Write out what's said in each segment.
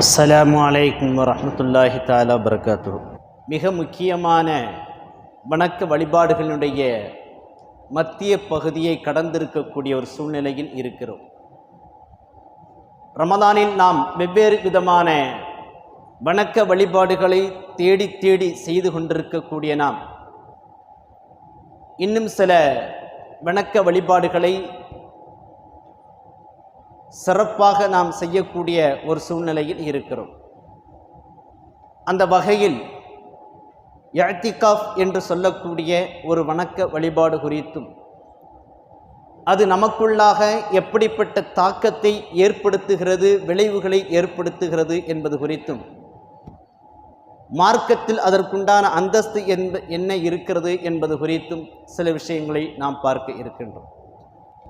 அஸ்ஸலாமு அலைக்கும் வரமத்துல்லாஹி தாலா பரகாத்து மிக முக்கியமான வணக்க வழிபாடுகளுடைய மத்திய பகுதியை கடந்திருக்கக்கூடிய ஒரு சூழ்நிலையில் இருக்கிறோம். ரமதானில் நாம் வெவ்வேறு விதமான வணக்க வழிபாடுகளை தேடி தேடி செய்து கொண்டிருக்கக்கூடிய நாம் இன்னும் சில வணக்க வழிபாடுகளை சிறப்பாக நாம் செய்யக்கூடிய ஒரு சூழ்நிலையில் இருக்கிறோம். அந்த வகையில் இஅ்திகாஃப் என்று சொல்லக்கூடிய ஒரு வணக்க வழிபாடு குறித்தும் அது நமக்குள்ளாக எப்படிப்பட்ட தாக்கத்தை ஏற்படுத்துகிறது விளைவுகளை ஏற்படுத்துகிறது என்பது குறித்தும் மார்க்கத்தில் அதற்குண்டான அந்தஸ்து என்ன இருக்கிறது என்பது குறித்தும் சில விஷயங்களை நாம் பார்க்க இருக்கின்றோம்.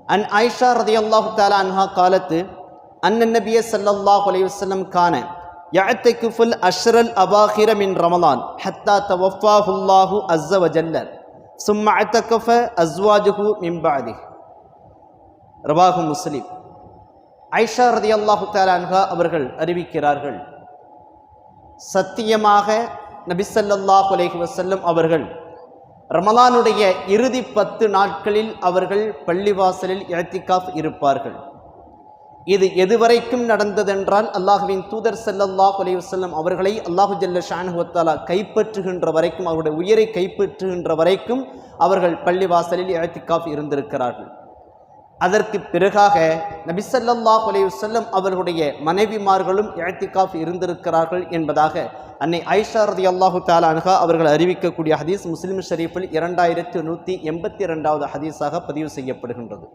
அன் ஆயிஷா ரதியல்லாஹு தாலா அன்ஹா காலத்து அன்ன நபிய ஸல்லல்லாஹு அலைஹி வஸல்லம் கான يعتكف الأشر الأواخر من رمضان حتى توفاه الله عز وجل ثم اعتكف أزواجه من بعده ரவாஹு முஸ்லிம் ஐஷா ரதியல்லாஹு தாலா அன்ஹா அவர்கள் அறிவிக்கிறார்கள் சத்தியமாக நபிசல்லாஹு அலைஹி வஸல்லம் அவர்கள் ரமலானுடைய இறுதி பத்து நாட்களில் அவர்கள் பள்ளிவாசலில் இழத்திகாஃப் இருப்பார்கள். இது எதுவரைக்கும் நடந்ததென்றால் அல்லாஹுவின் தூதர் செல்லல்லாஹ் அலைவசல்லம் அவர்களை அல்லாஹு ஜல்ல ஷானுவத்தாலா கைப்பற்றுகின்ற வரைக்கும் அவருடைய உயிரை கைப்பற்றுகின்ற வரைக்கும் அவர்கள் பள்ளிவாசலில் இழத்திகாஃப் இருந்திருக்கிறார்கள். அதற்கு பிறகாக நபிசல்லா செல்லும் அவர்களுடைய மனைவிமார்களும் இழத்திகாஃப் இருந்திருக்கிறார்கள் என்பதாக அன்னை ஐஷா ரதி அல்லாஹு தாலா அவர்கள் அறிவிக்கக்கூடிய ஹதீஸ் முஸ்லிம் ஷரீஃபில் இரண்டாயிரத்து நூற்றி எண்பத்தி ரெண்டாவது ஹதீஸாக பதிவு செய்யப்படுகின்றது.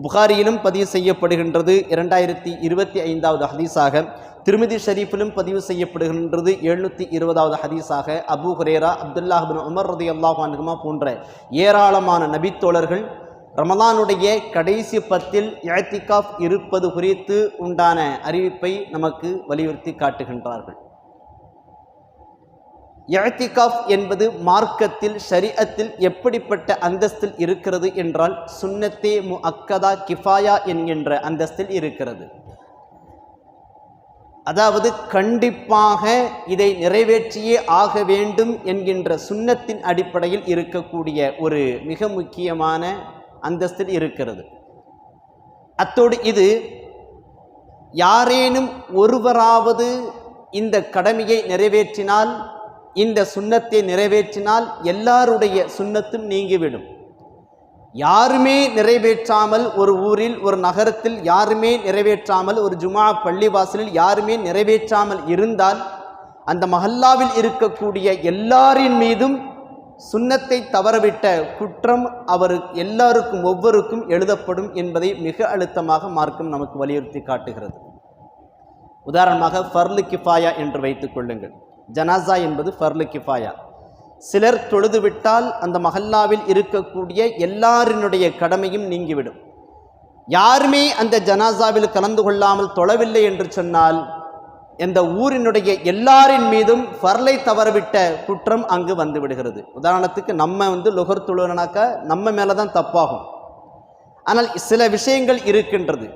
புகாரியிலும் பதிவு செய்யப்படுகின்றது இரண்டாயிரத்தி இருபத்தி ஐந்தாவது ஹதீஸாக திருமதி ஷரீஃபிலும் பதிவு செய்யப்படுகின்றது எழுநூற்றி இருபதாவது ஹதீஸாக அபு ஹுரேரா அப்துல்லாஹின் உமர் ரதி அல்லாஹ் அனுகுமா போன்ற ஏராளமான நபித்தோழர்கள் ரமதானுடைய கடைசி பத்தில் இழத்திகாஃப் இருப்பது குறித்து உண்டான அறிவிப்பை நமக்கு வலியுறுத்தி காட்டுகின்றார்கள். இழத்திகாஃப் என்பது மார்க்கத்தில் ஷரியத்தில் எப்படிப்பட்ட அந்தஸ்தில் இருக்கிறது என்றால் சுன்னத்தே மு அக்கதா கிஃபாயா என்கின்ற அந்தஸ்தில் இருக்கிறது. அதாவது கண்டிப்பாக இதை நிறைவேற்றியே ஆக வேண்டும் என்கின்ற சுன்னத்தின் அடிப்படையில் இருக்கக்கூடிய ஒரு மிக முக்கியமான அந்தஸ்தில் இருக்கிறது. அத்தோடு இது யாரேனும் ஒருவராவது இந்த கடமையை நிறைவேற்றினால் இந்த சுண்ணத்தை நிறைவேற்றினால் எல்லாருடைய சுண்ணத்தும் நீங்கிவிடும். யாருமே நிறைவேற்றாமல் ஒரு ஊரில் ஒரு நகரத்தில் யாருமே நிறைவேற்றாமல் ஒரு ஜுமா பள்ளிவாசலில் யாருமே நிறைவேற்றாமல் இருந்தால் அந்த மஹல்லாவில் இருக்கக்கூடிய எல்லாரின் மீதும் சுண்ணத்தை தவறவிட்ட குற்றம் அவர் எல்லாருக்கும் ஒவ்வொருக்கும் எழுதப்படும் என்பதை மிக அழுத்தமாக மார்க்கம் நமக்கு வலியுறுத்தி காட்டுகிறது. உதாரணமாக ஃபர்லு கிஃபாயா என்று வைத்துக் கொள்ளுங்கள். ஜனாசா என்பது ஃபர்லு கிஃபாயா. சிலர் தொழுதுவிட்டால் அந்த மஹல்லாவில் இருக்கக்கூடிய எல்லாரினுடைய கடமையும் நீங்கிவிடும். யாருமே அந்த ஜனாசாவில் கலந்து கொள்ளாமல் தொழவில்லை என்று சொன்னால் இந்த ஊரினுடைய எல்லாரின் மீதும் ஃபர்லை தவறவிட்ட குற்றம் அங்கு வந்து விடுகிறது. உதாரணத்துக்கு நம்ம வந்து லுகர் தொழுவனாக்கா நம்ம மேலே தான் தப்பாகும். ஆனால் சில விஷயங்கள் இருக்கின்றது.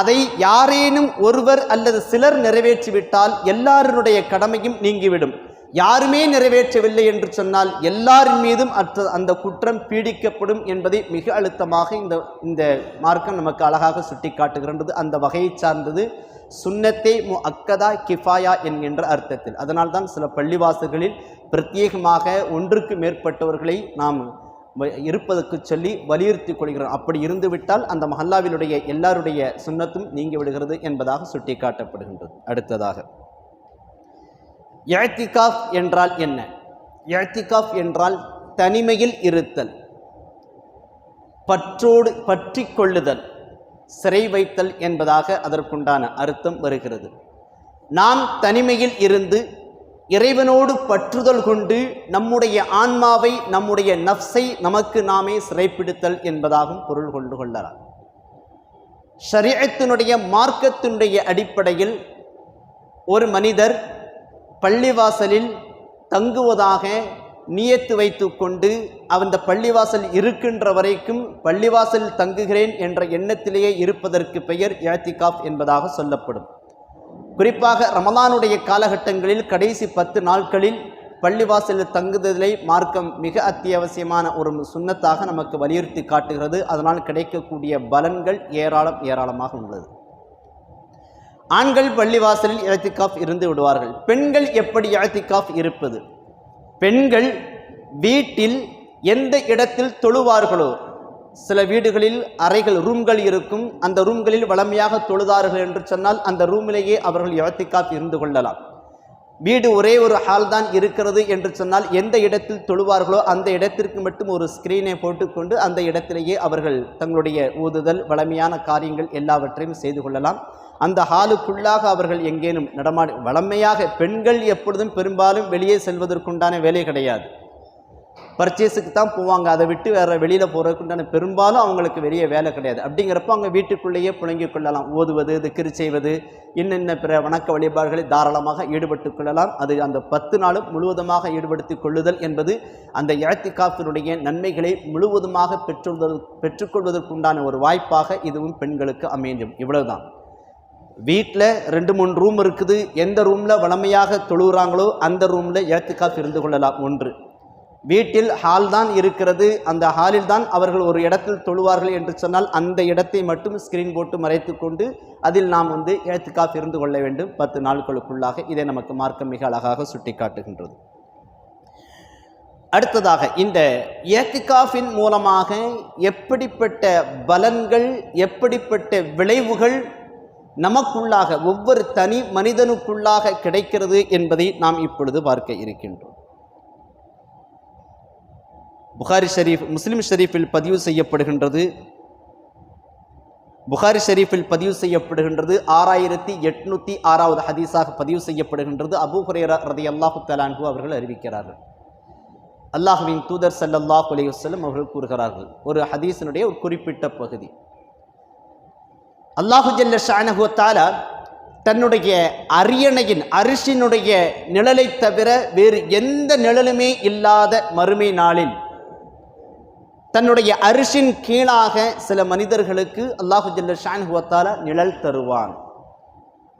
அதை யாரேனும் ஒருவர் அல்லது சிலர் நிறைவேற்றிவிட்டால் எல்லாருடைய கடமையும் நீங்கிவிடும். யாருமே நிறைவேற்றவில்லை என்று சொன்னால் எல்லாரின் மீதும் அற்ற அந்த குற்றம் பீடிக்கப்படும் என்பதை மிக அழுத்தமாக இந்த இந்த மார்க்கம் நமக்கு அழகாக சுட்டி காட்டுகின்றது அந்த வகையை சார்ந்தது சுன்னத்தை மு அக்கதா கிஃபாயா என்கின்ற அர்த்தத்தில். அதனால்தான் சில பள்ளிவாசல்களில் பிரத்யேகமாக ஒன்றுக்கு மேற்பட்டவர்களை நாம் இருப்பதற்கு சொல்லி வலியுறுத்தி கொள்கிறோம். அப்படி இருந்துவிட்டால் அந்த மஹல்லாவினுடைய எல்லாருடைய சுன்னத்தும் நீங்கி விடுகிறது என்பதாக சுட்டிக்காட்டப்படுகின்றது. அடுத்ததாக எழ்த்திகாஃப் என்றால் என்ன? எழ்த்திகாஃப் என்றால் தனிமையில் இருத்தல் பற்றோடு பற்றி கொள்ளுதல். சிறை வைத்தல் என்பதாக அதற்குண்டான அர்த்தம் வருகிறது. நாம் தனிமையில் இருந்து இறைவனோடு பற்றுதல் கொண்டு நம்முடைய ஆன்மாவை நம்முடைய நஃப்ஸை நமக்கு நாமே சிறைப்பிடித்தல் என்பதாகவும் பொருள் கொண்டு கொள்ளலாம். ஷரியத்தினுடைய மார்க்கத்தினுடைய அடிப்படையில் ஒரு மனிதர் பள்ளிவாசலில் தங்குவதாக நியத்து வைத்துக்கொண்டு அந்த பள்ளிவாசல் இருக்கின்ற வரைக்கும் பள்ளிவாசலில் தங்குகிறேன் என்ற எண்ணத்திலேயே இருப்பதற்கு பெயர் இழத்திகாஃப் என்பதாக சொல்லப்படும். குறிப்பாக ரமலானுடைய காலகட்டங்களில் கடைசி பத்து நாட்களில் பள்ளிவாசலில் தங்குதலை மார்க்கம் மிக அத்தியாவசியமான ஒரு சுண்ணத்தாக நமக்கு வலியுறுத்தி காட்டுகிறது. அதனால் கிடைக்கக்கூடிய பலன்கள் ஏராளம் ஏராளமாக உள்ளது. ஆண்கள் பள்ளிவாசலில் இழத்திக்காஃப் இருந்து விடுவார்கள். பெண்கள் எப்படி இழத்திக்காஃப் இருப்பது? பெண்கள் வீட்டில் எந்த இடத்தில் தொழுவார்களோ சில வீடுகளில் அறைகள் ரூம்கள் இருக்கும் அந்த ரூம்களில் வளமையாக தொழுதார்கள் என்று சொன்னால் அந்த ரூமிலேயே அவர்கள் இழத்திக்காப் இருந்து கொள்ளலாம். வீடு ஒரே ஒரு ஹால் தான் இருக்கிறது என்று சொன்னால் எந்த இடத்தில் தொழுவார்களோ அந்த இடத்திற்கு மட்டும் ஒரு ஸ்கிரீனை போட்டுக்கொண்டு அந்த இடத்திலேயே அவர்கள் தங்களுடைய ஊதுதல் வளமையான காரியங்கள் எல்லாவற்றையும் செய்து கொள்ளலாம். அந்த ஹாலுக்குள்ளாக அவர்கள் எங்கேனும் நடமாடி வளமையாக பெண்கள் எப்பொழுதும் பெரும்பாலும் வெளியே செல்வதற்குண்டான வேலை கிடையாது. பர்ச்சேஸுக்கு தான் போவாங்க. அதை விட்டு வேற வெளியில் போகிறதுக்குண்டான பெரும்பாலும் அவங்களுக்கு வெளியே வேலை கிடையாது. அப்படிங்கிறப்ப அவங்க வீட்டுக்குள்ளேயே புழங்கி கொள்ளலாம். ஓதுவது திக்கிரி செய்வது என்னென்ன பிற வணக்க வழிபாடுகளை தாராளமாக ஈடுபட்டு கொள்ளலாம். அது அந்த பத்து நாளும் முழுவதுமாக ஈடுபடுத்தி கொள்ளுதல் என்பது அந்த இழத்திக்காப்பினுடைய நன்மைகளை முழுவதுமாக பெற்றுள்ள பெற்றுக்கொள்வதற்குண்டான ஒரு வாய்ப்பாக இதுவும் பெண்களுக்கு அமையும். இவ்வளவுதான். வீட்டில் ரெண்டு மூணு ரூம் இருக்குது. எந்த ரூமில் வளமையாக தொழுகிறாங்களோ அந்த ரூமில் இழத்துக்காஃப் இருந்து கொள்ளலாம். ஒன்று. வீட்டில் ஹால் தான் இருக்கிறது. அந்த ஹாலில் தான் அவர்கள் ஒரு இடத்தில் தொழுவார்கள் என்று சொன்னால் அந்த இடத்தை மட்டும் ஸ்கிரீன் போட்டு மறைத்து கொண்டு அதில் நாம் வந்து இழத்துக்காஃப் இருந்து கொள்ள வேண்டும். பத்து நாட்களுக்குள்ளாக இதை நமக்கு மார்க்கம் மிக அழகாக சுட்டி காட்டுகின்றது அடுத்ததாக இந்த ஏத்துக்காஃபின் மூலமாக எப்படிப்பட்ட பலன்கள் எப்படிப்பட்ட விளைவுகள் நமக்குள்ளாக ஒவ்வொரு தனி மனிதனுக்குள்ளாக கிடைக்கிறது என்பதை நாம் இப்பொழுது பார்க்க இருக்கின்றோம். புகாரி ஷரீஃப் முஸ்லிம் ஷரீஃபில் பதிவு செய்யப்படுகின்றது. புகாரி ஷெரீஃபில் பதிவு செய்யப்படுகின்றது. ஆறாயிரத்தி எட்நூத்தி ஆறாவது ஹதீஸாக பதிவு செய்யப்படுகின்றது. அபூ ஹுரேரா ரதி அல்லாஹு தலான்கு அவர்கள் அறிவிக்கிறார்கள். அல்லாஹுவின் தூதர் ஸல்லல்லாஹு அலையுசல்லம் அவர்கள் கூறுகிறார்கள். ஒரு ஹதீஸினுடைய ஒரு குறிப்பிட்ட பகுதி. அல்லாஹு ஜல்ல ஷானஹு தன்னுடைய அரியணையின் அரிசினுடைய நிழலை தவிர வேறு எந்த நிழலுமே இல்லாத மறுமை நாளில் தன்னுடைய அரிசின் கீழாக சில மனிதர்களுக்கு அல்லாஹு ஜல்ல ஷானஹு நிழல் தருவான்.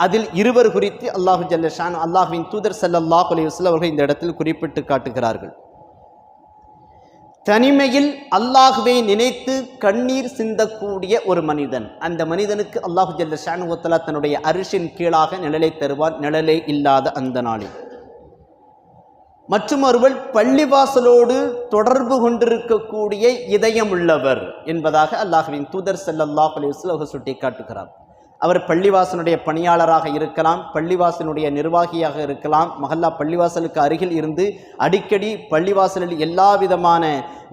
அதில் இருவர் குறித்து அல்லாஹு ஜல்ல ஷான் அல்லாஹுவின் தூதர் ஸல்லல்லாஹு அலி வஸல்லம் அவர்கள் இந்த இடத்தில் குறிப்பிட்டு காட்டுகிறார்கள். தனிமையில் அல்லாஹுவை நினைத்து கண்ணீர் சிந்தக்கூடிய ஒரு மனிதன். அந்த மனிதனுக்கு அல்லாஹு ஜல்ல ஷானுவத்தலா தன்னுடைய அரிசின் கீழாக நிழலை தருவார் நிழலே இல்லாத அந்த நாளில். மற்றும் ஒருவர் பள்ளிவாசலோடு தொடர்பு கொண்டிருக்கக்கூடிய இதயம் உள்ளவர் என்பதாக அல்லாஹுவின் தூதர் ஸல்லல்லாஹு அலைஹி சுட்டி காட்டுகிறார் அவர் பள்ளிவாசனுடைய பணியாளராக இருக்கலாம் பள்ளிவாசனுடைய நிர்வாகியாக இருக்கலாம் மஹல்லா பள்ளிவாசலுக்கு அருகில் இருந்து அடிக்கடி பள்ளிவாசலில் எல்லா விதமான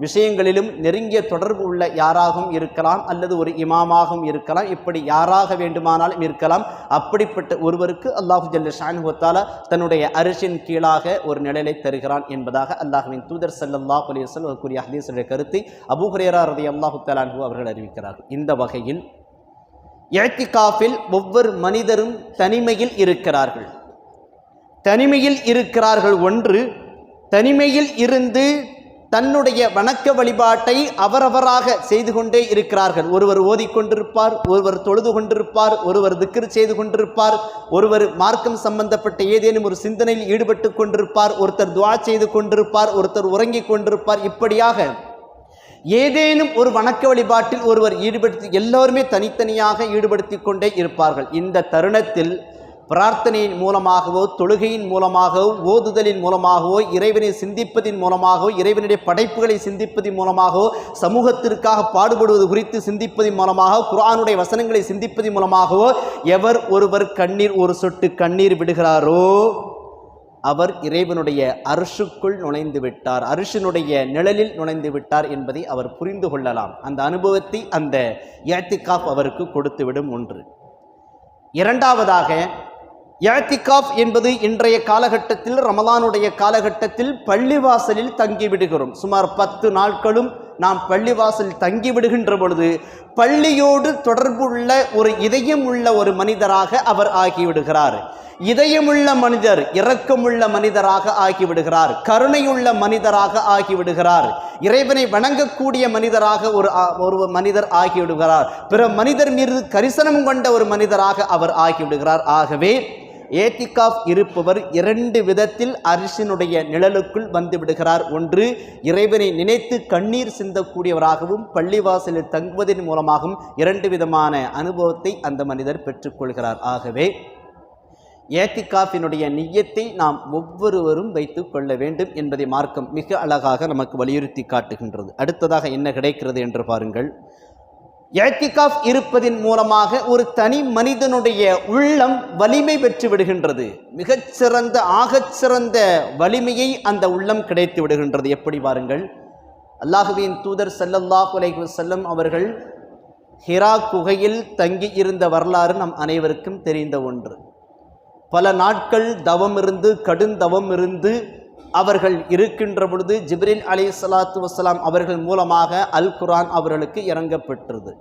விஷயங்களிலும் நெருங்கிய தொடர்பு உள்ள யாராகவும் இருக்கலாம் அல்லது ஒரு இமாமாகவும் இருக்கலாம் இப்படி யாராக வேண்டுமானாலும் இருக்கலாம். அப்படிப்பட்ட ஒருவருக்கு அல்லாஹு ஜல்ல ஷானுவத்தால தன்னுடைய அரிசின் கீழாக ஒரு நிழலை தருகிறான் என்பதாக அல்லாஹுவின் தூதர் ஸல்லல்லாஹு அலைஹி கூறிய ஹதீஸுடைய கருத்தை அபூ ரதி அல்லாஹு தலான்ஹூ அவர்கள் அறிவிக்கிறார்கள். இந்த வகையில் இழத்திகாஃபில் ஒவ்வொரு மனிதரும் தனிமையில் இருக்கிறார்கள். தனிமையில் இருக்கிறார்கள் ஒன்று தனிமையில் இருந்து தன்னுடைய வணக்க வழிபாட்டை அவரவராக செய்து கொண்டே இருக்கிறார்கள். ஒருவர் ஓதிக்கொண்டிருப்பார் ஒருவர் தொழுது கொண்டிருப்பார் ஒருவர் திக்ர் செய்து கொண்டிருப்பார் ஒருவர் மார்க்கம் சம்பந்தப்பட்ட ஏதேனும் ஒரு சிந்தனையில் ஈடுபட்டு கொண்டிருப்பார் ஒருத்தர் துவா செய்து கொண்டிருப்பார் ஒருத்தர் உறங்கிக் கொண்டிருப்பார். இப்படியாக ஏதேனும் ஒரு வணக்க வழிபாட்டில் ஒருவர் ஈடுபடுத்தி எல்லோருமே தனித்தனியாக ஈடுபடுத்தி கொண்டே இருப்பார்கள். இந்த தருணத்தில் பிரார்த்தனையின் மூலமாகவோ தொழுகையின் மூலமாகவோ ஓதுதலின் மூலமாகவோ இறைவனை சிந்திப்பதின் மூலமாகவோ இறைவனுடைய படைப்புகளை சிந்திப்பதன் மூலமாகவோ சமூகத்திற்காக பாடுபடுவது குறித்து சிந்திப்பதன் மூலமாக குரானுடைய வசனங்களை சிந்திப்பதின் மூலமாகவோ எவர் ஒருவர் கண்ணீர் ஒரு சொட்டு கண்ணீர் விடுகிறாரோ? அவர் இறைவனுடைய அரிசுக்குள் நுழைந்து விட்டார். அரிசனுடைய நிழலில் நுழைந்து விட்டார் என்பதை அவர் புரிந்து கொள்ளலாம். அந்த அனுபவத்தை அந்த ஏத்திகாப் அவருக்கு கொடுத்துவிடும் ஒன்று. இரண்டாவதாக ஏத்திகாப் என்பது இன்றைய காலகட்டத்தில் ரமலானுடைய காலகட்டத்தில் பள்ளிவாசலில் தங்கிவிடுகிறோம். சுமார் பத்து நாட்களும் நாம் பள்ளிவாசல் தங்கிவிடுகின்ற பொழுது பள்ளியோடு தொடர்புள்ள ஒரு இதயம் உள்ள ஒரு மனிதராக அவர் ஆகிவிடுகிறார். இதயமுள்ள மனிதர் இரக்கமுள்ள மனிதராக ஆகிவிடுகிறார். கருணையுள்ள மனிதராக ஆகிவிடுகிறார். இறைவனை வணங்கக்கூடிய மனிதராக ஒரு ஒரு மனிதர் ஆகிவிடுகிறார். பிற மனிதர் மீது கரிசனம் கொண்ட ஒரு மனிதராக அவர் ஆகிவிடுகிறார். ஆகவே ஏத்திகாஃப் இருப்பவர் இரண்டு விதத்தில் அரிசினுடைய நிழலுக்குள் வந்து விடுகிறார் ஒன்று இறைவனை நினைத்து கண்ணீர் சிந்தக்கூடியவராகவும் பள்ளிவாசலில் தங்குவதன் மூலமாகவும் இரண்டு விதமான அனுபவத்தை அந்த மனிதர் பெற்றுக்கொள்கிறார். ஆகவே ஏத்திகாஃபினுடைய நிய்யத்தை நாம் ஒவ்வொருவரும் வைத்து கொள்ள வேண்டும் என்பதை மார்க்கம் மிக அழகாக நமக்கு வலியுறுத்தி காட்டுகின்றது. அடுத்ததாக என்ன கிடைக்கிறது என்று பாருங்கள். எத்திகாஃப் இருப்பதின் மூலமாக ஒரு தனி மனிதனுடைய உள்ளம் வலிமை பெற்று விடுகின்றது. மிகச்சிறந்த ஆகச்சிறந்த வலிமையை அந்த உள்ளம் கிடைத்து விடுகின்றது. எப்படி பாருங்கள். அல்லாஹுவின் தூதர் சல்லல்லாஹ் அலைஹி வஸல்லம் அவர்கள் ஹிரா குகையில் தங்கி இருந்த வரலாறு நம் அனைவருக்கும் தெரிந்த ஒன்று. பல நாட்கள் தவம் இருந்து கடுந்தவம் இருந்து அவர்கள் இருக்கின்ற பொழுது ஜிப்ரின் அலி சலாத்து வசலாம் அவர்கள் மூலமாக அல் குரான் அவர்களுக்கு இறங்கப்பெற்றது.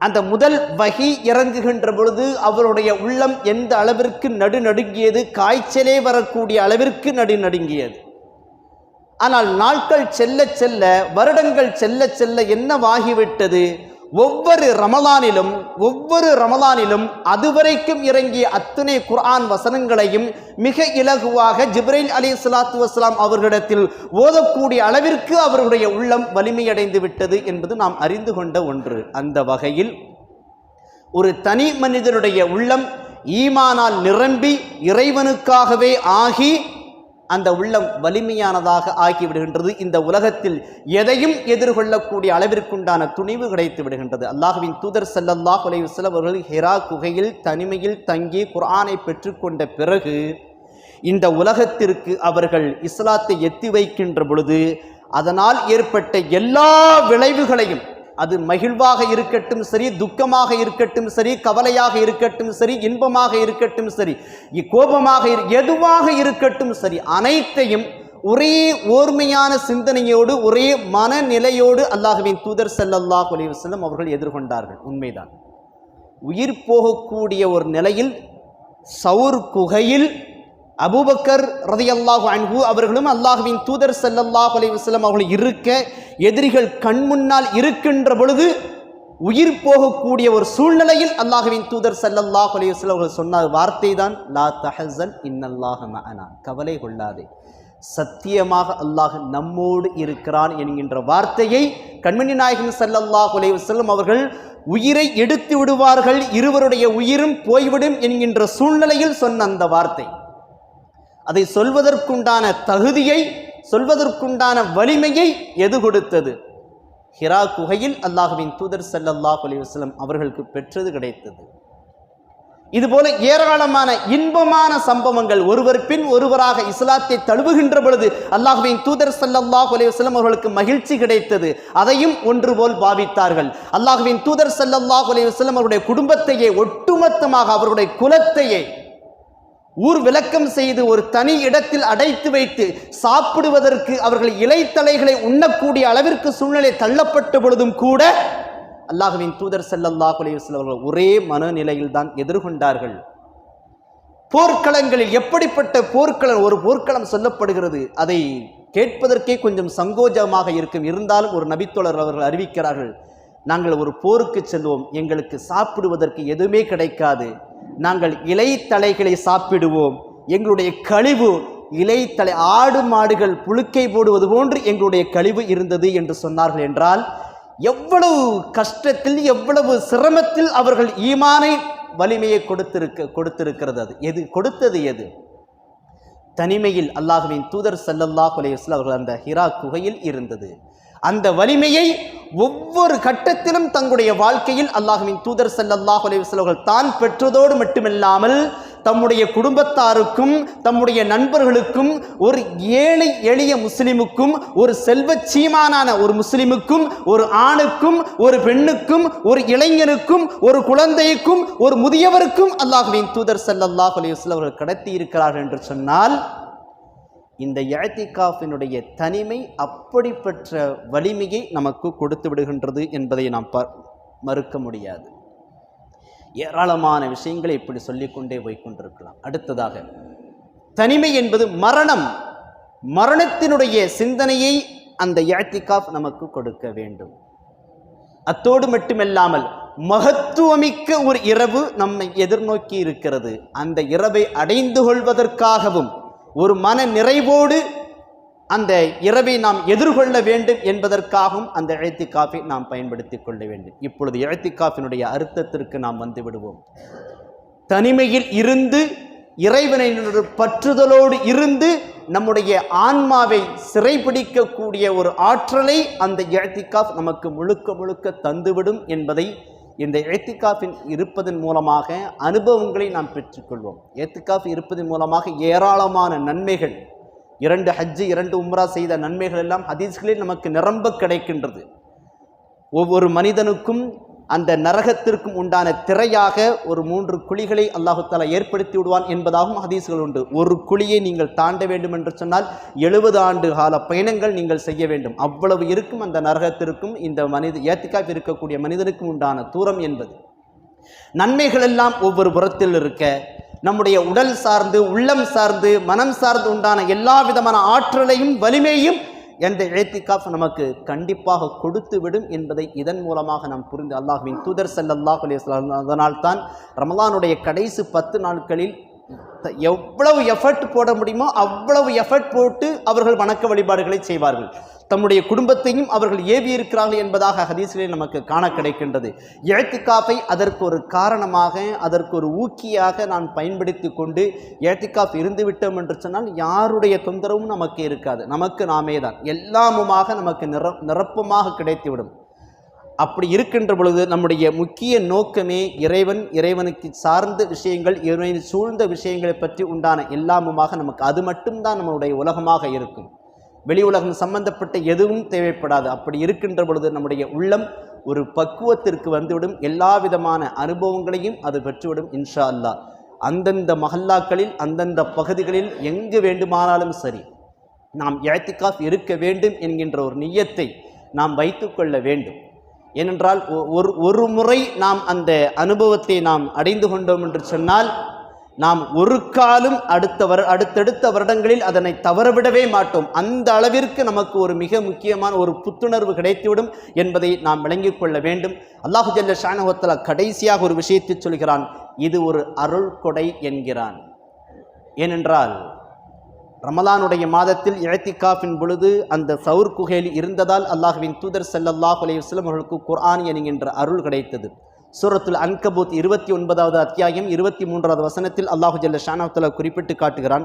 அந்த முதல் வகி இறங்குகின்ற பொழுது அவருடைய உள்ளம் எந்த அளவிற்கு நடுநடுங்கியது காய்ச்சலே வரக்கூடிய அளவிற்கு நடுநடுங்கியது. ஆனால் நாட்கள் செல்ல செல்ல வருடங்கள் செல்ல செல்ல என்னவாகிவிட்டது? ஒவ்வொரு ரமலானிலும் ஒவ்வொரு ரமலானிலும் அதுவரைக்கும் இறங்கிய அத்தனை குர்ஆன் வசனங்களையும் மிக இலகுவாக ஜிப்ரைல் அலி சலாத்து வஸ்லாம் அவர்களிடத்தில் ஓதக்கூடிய அளவிற்கு அவருடைய உள்ளம் வலிமையடைந்து விட்டது என்பது நாம் அறிந்து கொண்ட ஒன்று. அந்த வகையில் ஒரு தனி மனிதனுடைய உள்ளம் ஈமானால் நிரம்பி இறைவனுக்காகவே ஆகி அந்த உள்ளம் வலிமையானதாக ஆகிவிடுகின்றது. இந்த உலகத்தில் எதையும் எதிர்கொள்ளக்கூடிய அளவிற்குண்டான துணிவு கிடைத்து விடுகின்றது. அல்லாஹுவின் தூதர் செல்லல்லாஹ் அலைஹி ஹெரா அவர்கள் குகையில் தனிமையில் தங்கி குரானை பெற்றுக்கொண்ட பிறகு இந்த உலகத்திற்கு அவர்கள் இஸ்லாத்தை எத்தி வைக்கின்ற பொழுது அதனால் ஏற்பட்ட எல்லா விளைவுகளையும் அது மகிழ்வாக இருக்கட்டும் சரி துக்கமாக இருக்கட்டும் சரி கவலையாக இருக்கட்டும் சரி இன்பமாக இருக்கட்டும் சரி இக்கோபமாக கோபமாக இரு- எதுவாக இருக்கட்டும் சரி அனைத்தையும் ஒரே ஓர்மையான சிந்தனையோடு ஒரே மனநிலையோடு அல்லாஹுவின் தூதர் ஸல்லல்லாஹு அலைஹி வஸல்லம் அவர்கள் எதிர்கொண்டார்கள். உண்மைதான். உயிர் போகக்கூடிய ஒரு நிலையில் சவுர் குகையில் அபூபக்கர் ரதியல்லாஹு அன்பு அவர்களும் அல்லாஹுவின் தூதர் செல்லல்லாஹ் அலைஹி வஸல்லம் அவர்கள் இருக்க எதிரிகள் கண் முன்னால் இருக்கின்ற பொழுது உயிர் போகக்கூடிய ஒரு சூழ்நிலையில் அல்லாஹ்வின் தூதர் செல்லல்லாஹ் அலைஹி அவர்கள் சொன்ன வார்த்தை தான் லா தஹசன் இன்னல்லாஹ மஅனா. கவலை கொள்ளாதே. சத்தியமாக அல்லாஹ் நம்மோடு இருக்கிறான் என்கின்ற வார்த்தையை கண்மணி நாயகன் செல்லல்லாஹ் அலைவசல்லம் அவர்கள் உயிரை எடுத்து விடுவார்கள் இருவருடைய உயிரும் போய்விடும் என்கின்ற சூழ்நிலையில் சொன்ன அந்த வார்த்தை. அதை சொல்வதற்குண்டான தகுதியை சொல்வதற்குண்டான வலிமையை எது கொடுத்தது? ஹிரா குகையில் அல்லாஹ்வின் தூதர் ஸல்லல்லாஹு அலைஹி அவர்களுக்கு பெற்றது கிடைத்தது. இதுபோல ஏராளமான இன்பமான சம்பவங்கள் ஒருவர் பின் ஒருவராக இஸ்லாத்தை தழுவுகின்ற பொழுது அல்லாஹ்வின் தூதர் ஸல்லல்லாஹு அலைஹி அவர்களுக்கு மகிழ்ச்சி கிடைத்தது. அதையும் ஒன்று போல் பாவித்தார்கள். அல்லாஹ்வின் தூதர் ஸல்லல்லாஹு அலைஹி அவருடைய குடும்பத்தையே ஒட்டுமொத்தமாக அவருடைய குலத்தையே ஊர் விளக்கம் செய்து ஒரு தனி இடத்தில் அடைத்து வைத்து சாப்பிடுவதற்கு அவர்கள் இலைத்தலைகளை உண்ணக்கூடிய அளவிற்கு சூழ்நிலை தள்ளப்பட்ட பொழுதும் கூட அல்லாஹுவின் தூதர் ஸல்லல்லாஹு அலைஹி அவர்கள் ஒரே மனநிலையில் தான் எதிர்கொண்டார்கள். போர்க்களங்களில் எப்படிப்பட்ட போர்க்களம் ஒரு போர்க்களம் சொல்லப்படுகிறது அதை கேட்பதற்கே கொஞ்சம் சங்கோஜமாக இருக்கும். இருந்தாலும் ஒரு நபித்தோழர் அவர்கள் அறிவிக்கிறார்கள் நாங்கள் ஒரு போருக்கு செல்வோம் எங்களுக்கு சாப்பிடுவதற்கு எதுவுமே கிடைக்காது. நாங்கள் இலைத்தலைகளை சாப்பிடுவோம். எங்களுடைய கழிவு இலைத்தலை ஆடு மாடுகள் புழுக்கை போடுவது போன்று எங்களுடைய கழிவு இருந்தது என்று சொன்னார்கள் என்றால் எவ்வளவு கஷ்டத்தில் எவ்வளவு சிரமத்தில் அவர்கள் ஈமானை வலிமையை கொடுத்திருக்க கொடுத்திருக்கிறது அது. எது? கொடுத்தது எது? தனிமையில் அல்லாஹுவின் தூதர் ஸல்லல்லாஹு அலைஹி அவர்கள் அந்த ஹிரா குகையில் இருந்தது. அந்த வலிமையை ஒவ்வொரு கட்டத்திலும் தங்களுடைய வாழ்க்கையில் அல்லாஹுவின் தூதர் ஸல்லல்லாஹு அலைஹி அவர்கள் தான் பெற்றதோடு மட்டுமில்லாமல் தம்முடைய குடும்பத்தாருக்கும் தம்முடைய நண்பர்களுக்கும் ஒரு ஏழை எளிய முஸ்லிமுக்கும் ஒரு செல்வ சீமானான ஒரு முஸ்லிமுக்கும் ஒரு ஆணுக்கும் ஒரு பெண்ணுக்கும் ஒரு இளைஞனுக்கும் ஒரு குழந்தைக்கும் ஒரு முதியவருக்கும் அல்லாஹுவின் தூதர் ஸல்லல்லாஹு அலைஹி அவர்கள் கடத்தி இருக்கிறார்கள் என்று சொன்னால் இந்த எழத்திகாஃபினுடைய தனிமை அப்படிப்பட்ட வலிமையை நமக்கு கொடுத்து விடுகின்றது என்பதை நாம் ப மறுக்க முடியாது. ஏராளமான விஷயங்களை இப்படி சொல்லிக்கொண்டே போய்கொண்டிருக்கலாம் அடுத்ததாக தனிமை என்பது மரணம். மரணத்தினுடைய சிந்தனையை அந்த எழத்திகாஃப் நமக்கு கொடுக்க வேண்டும். அத்தோடு மட்டுமல்லாமல் மகத்துவமிக்க ஒரு இரவு நம்மை எதிர்நோக்கி இருக்கிறது. அந்த இரவை அடைந்து கொள்வதற்காகவும் ஒரு மன நிறைவோடு அந்த இரவை நாம் எதிர்கொள்ள வேண்டும் என்பதற்காகவும் அந்த இழத்திக்காஃபை நாம் பயன்படுத்தி கொள்ள வேண்டும். இப்பொழுது இழத்திக்காஃபினுடைய அர்த்தத்திற்கு நாம் வந்து விடுவோம். தனிமையில் இருந்து இறைவனை பற்றுதலோடு இருந்து நம்முடைய ஆன்மாவை சிறைபிடிக்கக்கூடிய ஒரு ஆற்றலை அந்த இழத்திக்காஃப் நமக்கு முழுக்க முழுக்க தந்துவிடும் என்பதை இந்த ஏத்திகாஃபின் இருப்பதன் மூலமாக அனுபவங்களை நாம் பெற்றுக்கொள்வோம். ஏத்திகாஃப் இருப்பதன் மூலமாக ஏராளமான நன்மைகள் இரண்டு ஹஜ்ஜு இரண்டு உம்ரா செய்த நன்மைகள் எல்லாம் ஹதீஸ்களில் நமக்கு நிரம்ப கிடைக்கின்றது. ஒவ்வொரு மனிதனுக்கும் அந்த நரகத்திற்கும் உண்டான திரையாக ஒரு மூன்று குழிகளை அல்லாஹு தாலா ஏற்படுத்தி விடுவான் என்பதாகவும் ஹதீஸ்கள் உண்டு. ஒரு குழியை நீங்கள் தாண்ட வேண்டும் என்று சொன்னால் எழுபது ஆண்டு கால பயணங்கள் நீங்கள் செய்ய வேண்டும். அவ்வளவு இருக்கும் அந்த நரகத்திற்கும் இந்த மனித ஏத்திக்காப் இருக்கக்கூடிய மனிதனுக்கும் உண்டான தூரம் என்பது. நன்மைகள் எல்லாம் ஒவ்வொரு புறத்தில் இருக்க நம்முடைய உடல் சார்ந்து உள்ளம் சார்ந்து மனம் சார்ந்து உண்டான எல்லா விதமான ஆற்றலையும் வலிமையும் எந்த இழத்திக்காஃப் நமக்கு கண்டிப்பாக கொடுத்து விடும் என்பதை இதன் மூலமாக நாம் புரிந்து அல்லாஹுவின் தூதர் செல்லல்லாஹ் அலைஹி அதனால் தான் ரமலானுடைய கடைசி பத்து நாட்களில் த- எவ்வளவு எஃபர்ட் போட முடியுமோ அவ்வளவு எஃபர்ட் போட்டு அவர்கள் வணக்க வழிபாடுகளை செய்வார்கள். தம்முடைய குடும்பத்தையும் அவர்கள் ஏவி இருக்கிறார்கள் என்பதாக ஹதீஸிலே நமக்கு காண கிடைக்கின்றது. ஏத்திகாஃபை அதற்கு ஒரு காரணமாக அதற்கு ஒரு ஊக்கியாக நான் பயன்படுத்தி கொண்டு ஏத்திகாஃப் இருந்துவிட்டோம் என்று சொன்னால் யாருடைய தொந்தரவும் நமக்கு இருக்காது. நமக்கு நாமே தான். எல்லாமுமாக நமக்கு நிர நிரப்பமாக கிடைத்துவிடும். அப்படி இருக்கின்ற பொழுது நம்முடைய முக்கிய நோக்கமே இறைவன் இறைவனுக்கு சார்ந்த விஷயங்கள் இறைவனை சூழ்ந்த விஷயங்களை பற்றி உண்டான எல்லாமுமாக நமக்கு அது மட்டும்தான் நம்மளுடைய உலகமாக இருக்கும். வெளி உலகம் சம்பந்தப்பட்ட எதுவும் தேவைப்படாது. அப்படி இருக்கின்ற பொழுது நம்முடைய உள்ளம் ஒரு பக்குவத்திற்கு வந்துவிடும். எல்லா விதமான அனுபவங்களையும் அது பெற்றுவிடும் இன்ஷா அல்லாஹ் அந்தந்த மஹல்லாக்களில் அந்தந்த பகுதிகளில் எங்கு வேண்டுமானாலும் சரி நாம் இழத்திக்காஃப் இருக்க வேண்டும் என்கின்ற ஒரு நியத்தை நாம் வைத்துக்கொள்ள வேண்டும். ஏனென்றால் ஒ- ஒரு ஒரு முறை நாம் அந்த அனுபவத்தை நாம் அடைந்து கொண்டோம் என்று சொன்னால் நாம் ஒரு காலும் அடுத்த வரு அடுத்தடுத்த வருடங்களில் அதனை தவறவிடவே மாட்டோம். அந்த அளவிற்கு நமக்கு ஒரு மிக முக்கியமான ஒரு புத்துணர்வு கிடைத்துவிடும் என்பதை நாம் விளங்கிக் கொள்ள வேண்டும். அல்லாஹு ஜல்ல ஷானஹத்தலா கடைசியாக ஒரு விஷயத்தை சொல்கிறான். இது ஒரு அருள் கொடை என்கிறான். ஏனென்றால் ரமலானுடைய மாதத்தில் இழத்திகாஃபின் பொழுது அந்த சவுர் குகையில் இருந்ததால் அல்லாஹுவின் தூதர் செல்லல்லாஹ் அலையுஸ்லம் அவர்களுக்கு குர்ஆன் என்கின்ற அருள் கிடைத்தது. சூரத்துல் அன்கபூத் இருபத்தி ஒன்பதாவது அத்தியாயம் இருபத்தி மூன்றாவது வசனத்தில் அல்லாஹு ஜல்ல ஷானவத்தலா குறிப்பிட்டு காட்டுகிறான்.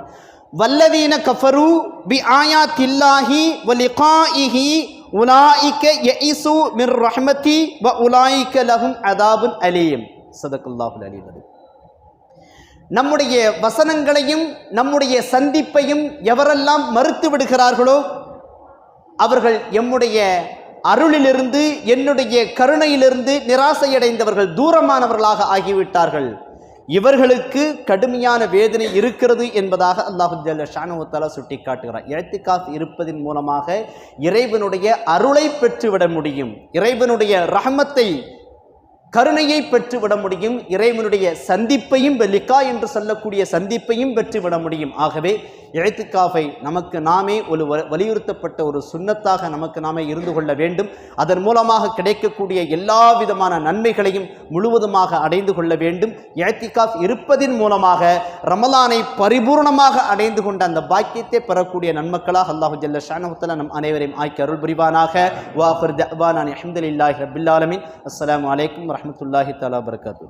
வல்லதீன கஃபரு பி ஆயாத்தில்லாஹி வ லிகாஇஹி உலாயிக யஇசு மிர் ரஹ்மதி வ உலாயிக லஹும் அதாபுன் அலீம். சதகுல்லாஹுல் அலீம் நம்முடைய வசனங்களையும் நம்முடைய சந்திப்பையும் எவரெல்லாம் மறுத்து விடுகிறார்களோ அவர்கள் எம்முடைய அருளிலிருந்து என்னுடைய கருணையிலிருந்து நிராசையடைந்தவர்கள் தூரமானவர்களாக ஆகிவிட்டார்கள். இவர்களுக்கு கடுமையான வேதனை இருக்கிறது என்பதாக அல்லாஹு ஜல்ல சுட்டி காட்டுகிறார் இழத்திகாஃப் இருப்பதன் மூலமாக இறைவனுடைய அருளை பெற்றுவிட முடியும். இறைவனுடைய ரஹமத்தை கருணையை பெற்றுவிட முடியும் இறைவனுடைய சந்திப்பையும் வெல்லிக்கா என்று சொல்லக்கூடிய சந்திப்பையும் பெற்றுவிட முடியும். ஆகவே எழுத்துக்காஃபை நமக்கு நாமே ஒரு வ- வலியுறுத்தப்பட்ட ஒரு சுன்னத்தாக நமக்கு நாமே இருந்து கொள்ள வேண்டும். அதன் மூலமாக கிடைக்கக்கூடிய எல்லா விதமான நன்மைகளையும் முழுவதுமாக அடைந்து கொள்ள வேண்டும். இழைத்திகாஃப் இருப்பதின் மூலமாக ரமலானை பரிபூர்ணமாக அடைந்து கொண்ட அந்த பாக்கியத்தை பெறக்கூடிய நன்மக்களாக அல்லாஹு ஜல்ல ஷானஹுத்தலா நம் அனைவரையும் ஆக்கி அருள் புரிவானாக வாஃபர் தவானான் அஹமதுல்லாஹி ரபில் ஆலமின். அஸ்ஸலாமு அலைக்கும் தாலா பரகாத்து